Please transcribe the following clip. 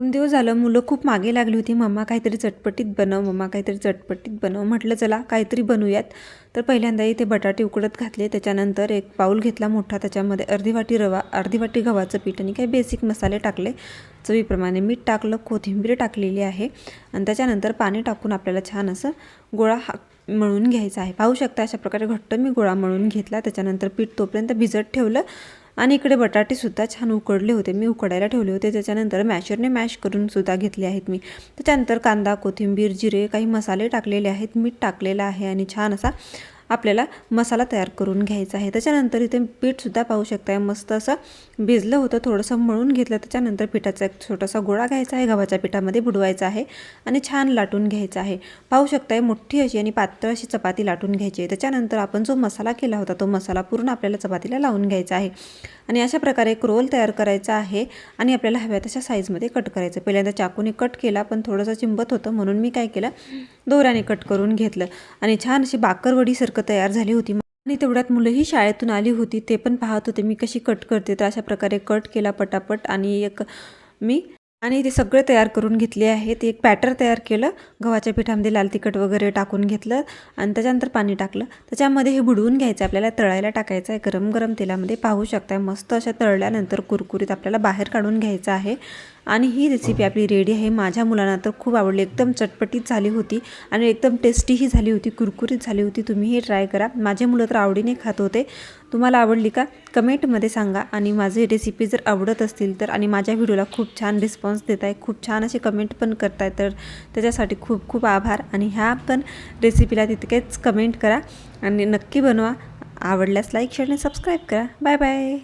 दोन दिवस झालं मुलं खूप मागे लागली होती. मम्मा काहीतरी चटपटीत बनव मम्मा काहीतरी चटपटीत बनव. म्हटलं चला काहीतरी बनवूयात तर पहिल्यांदा इथे बटाटे उकडत घातले. त्याच्यानंतर एक पाऊल घेतला मोठा. त्याच्यामध्ये अर्धी वाटी रवा अर्धी वाटी गव्हाचं पीठ आणि काही बेसिक मसाले टाकले. चवीप्रमाणे मीठ टाकलं कोथिंबीर टाकलेली आहे. आणि त्याच्यानंतर पाणी टाकून आपल्याला छान असं गोळा हा मळून घ्यायचा आहे. पाहू शकता अशा प्रकारे घट्ट मी गोळा मळून घेतला. त्याच्यानंतर पीठ तोपर्यंत भिजत ठेवलं. आणि इकडे बटाटेसुद्धा छान उकडले होते. मी उकडायला ठेवले होते. त्याच्यानंतर मॅशरने मॅश करूनसुद्धा घेतले आहेत मी. त्याच्यानंतर कांदा कोथिंबीर जिरे काही मसाले टाकलेले आहेत. मीठ टाकलेलं आहे आणि छान असा आपल्याला मसाला तयार करून घ्यायचा आहे. त्याच्यानंतर इथे पीठसुद्धा पाहू शकताय. मस्त असं भिजलं होतं थोडंसं मळून घेतलं. त्याच्यानंतर पिठाचा एक छोटासा गोळा घ्यायचा आहे. गव्हाच्या पिठामध्ये बुडवायचा आहे आणि छान लाटून घ्यायचा आहे. पाहू शकताय मोठी अशी आणि पातळ अशी चपाती लाटून घ्यायची आहे. त्याच्यानंतर आपण जो मसाला केला होता तो मसाला पूर्ण आपल्याला चपातीला लावून घ्यायचा आहे. आणि अशा प्रकारे एक रोल तयार करायचा आहे आणि आपल्याला हव्या तशा साईजमध्ये कट करायचं पहिल्यांदा चाकूने कट केला पण थोडंसं चिंबत होतं म्हणून मी काय केलं दोऱ्याने कट करून घेतलं. आणि छान अशी बाकरवडीसारखं तयार झाली होती. आणि तेवढ्यात मुलंही शाळेतून आली होती. ते पण पाहत होते मी कशी कट करते. तर अशा प्रकारे कट केला पटापट. आणि एक मी आणि ते सगळे तयार करून घेतले आहेत एक पॅटर तयार केलं. गव्हाच्या पिठामध्ये लाल तिखट वगैरे टाकून घेतलं आणि त्याच्यानंतर पाणी टाकलं. त्याच्यामध्ये हे बुडवून घ्यायचं आपल्याला तळायला टाकायचं आहे. गरम गरम तेलामध्ये पाहू शकताय. मस्त अशा तळल्यानंतर कुरकुरीत आपल्याला बाहेर काढून घ्यायचं आहे. आणि ही रेसिपी आपली रेडी आहे. माझ्या मुलांना तर खूप आवडली. एकदम चटपटीत झाली होती आणि एकदम टेस्टीही झाली होती. कुरकुरीत झाली होती. तुम्ही हे ट्राय करा. माझे मुलं तर आवडीने खात होते. तुम्हाला आवडली का? कमेंटमध्ये सांगा. आणि माझे रेसिपी जर आवडत असतील तर आणि माझ्या व्हिडिओला खूप छान रिस्पॉन्स देत आहे खूप छान असे कमेंट पण करताय तर त्याच्यासाठी खूप खूप आभार. आणि ह्या पण रेसिपीला तितकेच कमेंट करा. आणि नक्की बनवा. आवडल्यास लाईक शेअर आणि सबस्क्राईब करा. Bye bye